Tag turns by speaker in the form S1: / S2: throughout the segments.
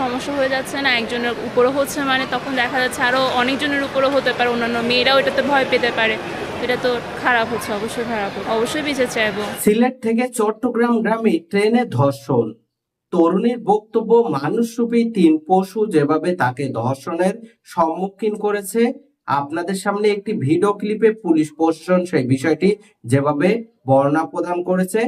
S1: সমস্যা হয়ে যাচ্ছে না, একজনের উপরে হচ্ছে মানে তখন দেখা যাচ্ছে আরও অনেকজনের উপরে হতে পারে, অন্যান্য মেয়েরাও এটাতে ভয় পেতে পারে এটা তো খারাপ হচ্ছে, অবশ্যই খারাপ। অবশ্যই বিচার চাইব
S2: সিলেট থেকে চট্টগ্রাম গ্রামে ট্রেনে ধর্ষণ তরুণীর বক্তব্য মানুষরূপী তিন পশু যেভাবে তাকে ধর্ষণের সম্মুখীন করেছে, আপনাদের সামনে একটি ভিডিও ক্লিপে পুলিশ প্রশাসন সেই বিষয়টি যেভাবে বর্ণনা প্রদান করেছে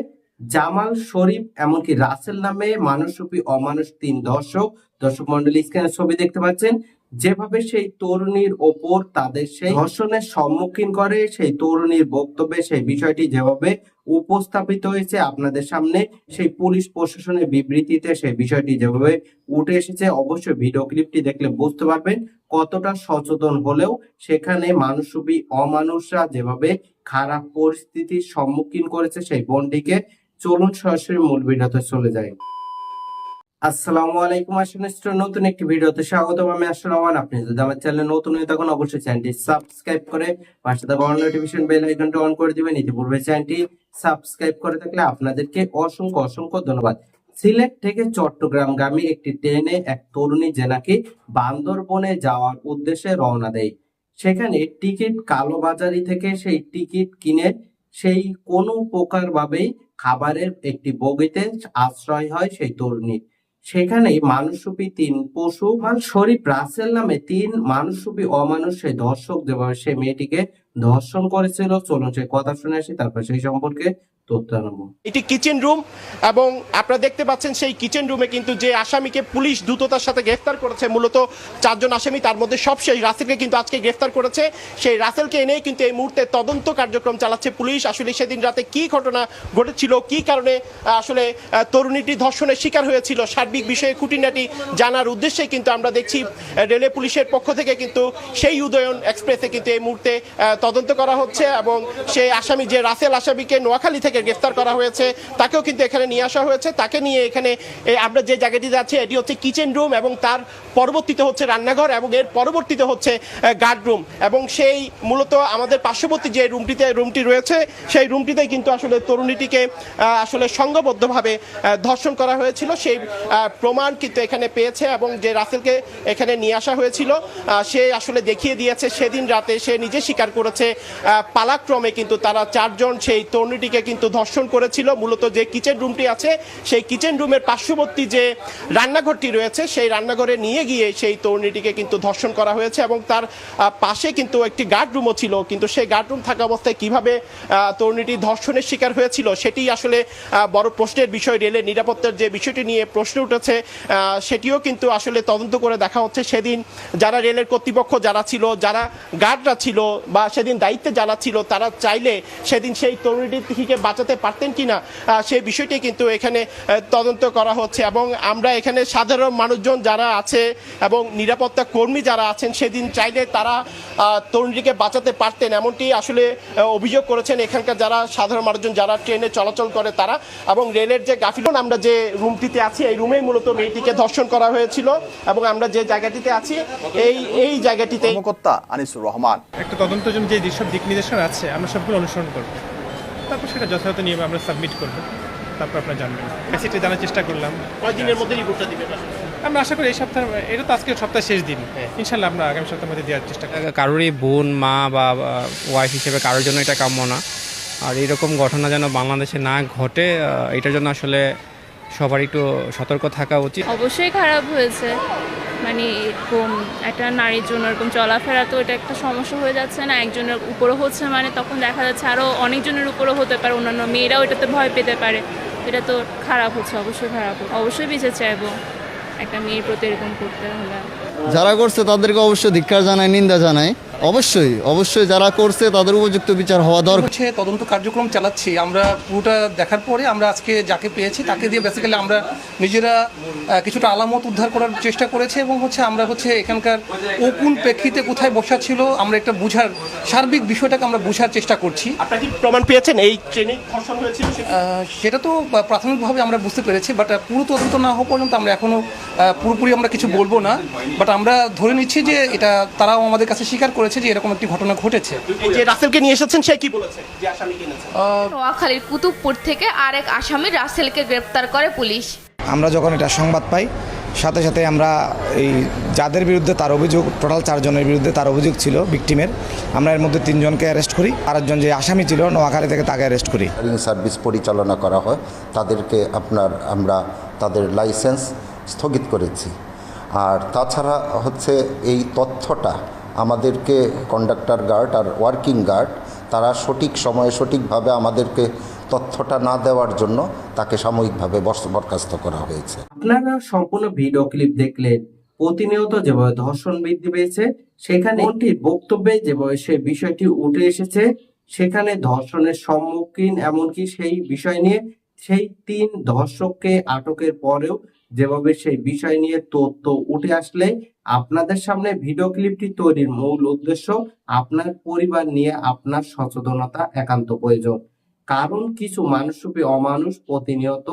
S2: জামাল শরীফ এমনকি রাসেল নামে মানুষরূপী অমানুষ তিন দর্শক। দর্শক মন্ডলী স্ক্রিনে ছবি দেখতে পাচ্ছেন, যেভাবে সেই তরুণীর ওপর তাদের সেই ধর্ষণের সম্মুখীন করে, সেই তরুণীর বক্তব্যে সেই বিষয়টি যেভাবে উপস্থাপিত হয়েছে আপনাদের সামনে, সেই পুলিশ প্রশাসনের বিবৃতিতে সেই বিষয়টি যেভাবে উঠে এসেছে, অবশ্যই ভিডিও ক্লিপটি দেখলে বুঝতে পারবেন কতটা সচেতন হলেও সেখানে মানুষরূপী অমানুষরা যেভাবে খারাপ পরিস্থিতির সম্মুখীন করেছে সেই বোনটিকে চলুন সরাসরি মূল ভিডিওতে চলে যাই। আসসালামু আলাইকুম আসলে নতুন একটি ভিডিওতে স্বাগতম। আমি আসসালাম আপনি যদি আমার চ্যানেলে নতুন হয়ে থাকুন, অবশ্যই চ্যানেলটি সাবস্ক্রাইব করে পাশে থাকা অন নোটিফিকেশন বেল আইকনটি অন করে দিবেন। ইতিপূর্বে চ্যানেলটি সাবস্ক্রাইব করে থাকলে আপনাদেরকে অসংখ্য অসংখ্য ধন্যবাদ। সিলেট থেকে চট্টগ্রামগামী একটি ট্রেনে এক তরুণী যে নাকি বান্দরবনে যাওয়ার উদ্দেশ্যে রওনা দেয়। সেখানে টিকিট কালোবাজারি থেকে সেই টিকিট কিনে সেই কোনো প্রকার ভাবেই খাবারের একটি বগিতে আশ্রয় হয় সেই তরুণীর। সেখানেই মানুষরূপী তিন পশু, মান শরীফ রাসেল নামে তিন মানুষরূপী অমানুষ সেই দর্শক যেভাবে সে মেয়েটিকে ধর্ষণ করেছিল, চলুন সেই কথা শুনে আসি, তারপর সেই সম্পর্কে
S3: এটি কিচেন রুম এবং আপনারা দেখতে পাচ্ছেন সেই কিচেন রুমে কিন্তু যে আসামিকে পুলিশ দ্রুততার সাথে গ্রেফতার করেছে, মূলত চারজন আসামি, তার মধ্যে সবশেষ রাসেলকে কিন্তু আজকে গ্রেফতার করেছে। সেই রাসেলকে এনেই কিন্তু এই মুহূর্তে তদন্ত কার্যক্রম চালাচ্ছে পুলিশ। আসলে সেদিন রাতে কি ঘটনা ঘটেছিল, কি কারণে আসলে তরুণীটি ধর্ষণের শিকার হয়েছিল, সার্বিক বিষয়ে খুঁটিনাটি জানার উদ্দেশ্যে কিন্তু আমরা দেখছি রেলওয়ে পুলিশের পক্ষ থেকে কিন্তু সেই উদয়ন এক্সপ্রেসে কিন্তু এই মুহূর্তে তদন্ত করা হচ্ছে এবং সেই আসামি যে রাসেল আসামিকে নোয়াখালী থেকে গ্রেফতার করা হয়েছে, তাকেও কিন্তু এখানে নিয়ে আসা হয়েছে। তাকে নিয়ে এখানে আমরা যে জায়গাটিতে আছি এটি হচ্ছে কিচেন রুম এবং তার পরবর্তীতে হচ্ছে রান্নাঘর এবং এর পরবর্তীতে হচ্ছে গার্ড রুম এবং সেই মূলত আমাদের পার্শ্ববর্তী যে রুমটিতে, রুমটি রয়েছে, সেই রুমটিতে কিন্তু আসলে তরুণীটিকে আসলে সংঘবদ্ধভাবে ধর্ষণ করা হয়েছিল। সেই প্রমাণ কিন্তু এখানে পেয়েছে এবং যে রাসেলকে এখানে নিয়ে আসা হয়েছিল সে আসলে দেখিয়ে দিয়েছে সেদিন রাতে, সে নিজে স্বীকার করেছে। আহ, পালাক্রমে কিন্তু তারা চারজন সেই তরুণীটিকে কিন্তু ধর্ষণ করেছিল। মূলত যে কিচেন রুমটি আছে সেই কিচেন রুমের পার্শ্ববর্তী যে রান্নাঘরটি রয়েছে সেই রান্নাঘরে নিয়ে গিয়ে সেই তরুণীটিকে কিন্তু ধর্ষণ করা হয়েছে এবং তার পাশে কিন্তু একটি গার্ড রুমও ছিল। কিন্তু সেই গার্ড রুম থাকা অবস্থায় কীভাবে তরুণীটি ধর্ষণের শিকার হয়েছিল সেটি আসলে বড় প্রশ্নের বিষয়। রেলের নিরাপত্তার যে বিষয়টি নিয়ে প্রশ্ন উঠেছে সেটিও কিন্তু আসলে তদন্ত করে দেখা হচ্ছে। সেদিন যারা রেলের কর্তৃপক্ষ যারা ছিল যারা গার্ডরা ছিল বা সেদিন দায়িত্বে যারা ছিল তারা চাইলে সেদিন সেই তরুণীটিকে বাঁচাতে পারতেন কিনা আহ, সেই বিষয়টি কিন্তু এখানে তদন্ত করা হচ্ছে। এবং আমরা এখানে সাধারণ মানুষজন যারা আছে এবং নিরাপত্তা কর্মী যারা আছেন সেদিন চাইলে তারা তরুণীটিকে বাঁচাতে পারতেন। এমনটি আসলে অভিযোগ করেছেন এখানকার যারা সাধারণ মানুষজন যারা ট্রেনে চলাচল করে তারা। এবং রেলের যে গাফিলন আমরা যে রুমটিতে আছি এই রুমেই মূলত মেয়েটিকে ধর্ষণ করা হয়েছিল। এবং আমরা যে জায়গাটিতে আছি এই এই জায়গাটিতে
S4: কর্মকর্তা আনিসুর রহমান।
S5: একটা তদন্তের জন্য যে যেসব দিক নির্দেশনা আছে আমরা সবগুলো অনুসরণ করব। তারপর সেটা যথাযথ নিয়মে আমরা সাবমিট করব। তারপর আপনারা জানবেন। সেটা জানার চেষ্টা করলাম।
S3: কয়দিনের মধ্যে রিপোর্টটা দিবেন
S5: আমরা আশা করি এই সপ্তাহে এটা তো আজকে সপ্তাহের শেষ দিন। ইনশাল্লাহ আমরা আগামী সপ্তাহের মধ্যে দেওয়ার চেষ্টা করব।
S6: কারোরই বোন মা বা ওয়াইফ হিসেবে কারোর জন্য এটা কাম্য না। আর এরকম ঘটনা যেন বাংলাদেশে না ঘটে এটার জন্য আসলে সবার একটু সতর্ক থাকা উচিত।
S1: অবশ্যই খারাপ হয়েছে। মানে এরকম একটা নারীর জন্য এরকম চলাফেরা তো এটা একটা সমস্যা হয়ে যাচ্ছে না, একজনের উপরও হচ্ছে মানে তখন দেখা যাচ্ছে আরও অনেকজনের উপরও হতে পারে, অন্যান্য মেয়েরাও এটাতে ভয় পেতে পারে। এটা তো খারাপ হচ্ছে, অবশ্যই খারাপ। অবশ্যই বেঁচে চাইব। একটা মেয়ের প্রতি এরকম করতে হলে।
S7: যারা করছে তাদেরকে অবশ্যই ধিক্ষার জানায় নিন্দা জানায় অবশ্যই অবশ্যই। যারা করছে তাদের উপযুক্ত বিচার হওয়া দরকার।
S8: হচ্ছে তদন্ত কার্যক্রম চালাচ্ছি। আমরা পুরোটা দেখার পরে আমরা আজকে যাকে পেয়েছি তাকে দিয়ে বেসিক্যালি আমরা নিজেরা কিছুটা আলামত উদ্ধার করার চেষ্টা করেছি এবং হচ্ছে আমরা হচ্ছে এখানকার ও কোন প্রেক্ষিতে কোথায় বসা ছিল আমরা একটা বুঝার সার্বিক বিষয়টাকে আমরা বুঝার চেষ্টা করছি।
S3: আপনারা কি প্রমাণ পেয়েছেন এই ট্রেনে ধর্ষণ হয়েছিল সেটা?
S8: তো প্রাথমিকভাবে আমরা বুঝতে পেরেছি বাট পুরো তদন্ত না হওয়া পর্যন্ত আমরা এখনও পুরোপুরি আমরা কিছু বলব না। বাট আমরা ধরে নিচ্ছি যে এটা তারাও আমাদের কাছে স্বীকার করেছে। যে এরকম একটি ঘটনা ঘটেছে।
S3: যে রাসেলকে নিয়ে এসেছেন সে কি বলেছে যে আসামি কিনেছে
S9: নোয়াখালীর কুতুবপুর থেকে আরেক আসামি রাসেলকে গ্রেপ্তার করে পুলিশ।
S10: আমরা যখন এটা সংবাদ পাই
S4: সাথে সাথে আমরা এই যাদের বিরুদ্ধে তার অভিযোগ টোটাল চারজনের বিরুদ্ধে তার অভিযোগ ছিল ভিকটিমের আমরা এর মধ্যে তিনজনকে অ্যারেস্ট করি। আরেকজন যে আসামি ছিল নোয়াখালী থেকে তাকে অ্যারেস্ট করি।
S9: রিং সার্ভিস পরিচালনা করা হয় তাদেরকে আপনার আমরা তাদের লাইসেন্স স্থগিত করেছি। আর তাছাড়া হচ্ছে এই তথ্যটা আমাদেরকে কন্ডাক্টর গার্ড আর ওয়ার্কিং গার্ড তারা সঠিক সময়ে সঠিকভাবে আমাদেরকে তথ্যটা না দেওয়ার জন্য তাকে সাময়িকভাবে বর- বরখাস্ত করা হয়েছে।
S2: আপনারা সম্পূর্ণ ভিডিও ক্লিপ দেখলেন প্রতিনিয়ত যেভাবে ধর্ষণ বৃদ্ধি পেয়েছে, সেখানে বক্তব্যে যেভাবে সে বিষয়টি উঠে এসেছে, সেখানে ধর্ষণের সম্মুখীন এমনকি সেই বিষয় নিয়ে সেই তিন ধর্ষককে আটকের পরেও যেভাবে সেই বিষয় নিয়ে তথ্য উঠে আসলে আপনাদের সামনে ভিডিও ক্লিপটি তৈরির মূল উদ্দেশ্য আপনার পরিবার নিয়ে আপনার সচেতনতা একান্ত প্রয়োজন। কারণ কিছু মানুষরূপী অমানুষ প্রতিনিয়ত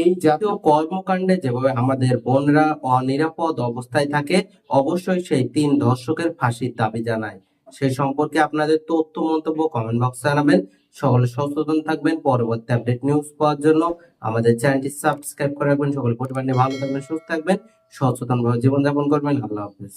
S2: এই জাতীয় কর্মকাণ্ডে যেভাবে আমাদের বোনরা অনিরাপদ অবস্থায় থাকে, অবশ্যই সেই তিন দর্শকের ফাঁসির দাবি জানায়। সে সম্পর্কে আপনাদের তথ্য, মন্তব্য কমেন্ট বক্সে জানাবেন। সকলে সচেতন থাকবেন। পরবর্তী আপডেট নিউজ পাওয়ার জন্য আমাদের চ্যানেলটি সাবস্ক্রাইব করে রাখবেন। সকলে পরিবার নিয়ে ভালো থাকবেন, সুস্থ থাকবেন। সচেতনভাবে জীবনযাপন করবেন। আল্লাহ হাফেজ।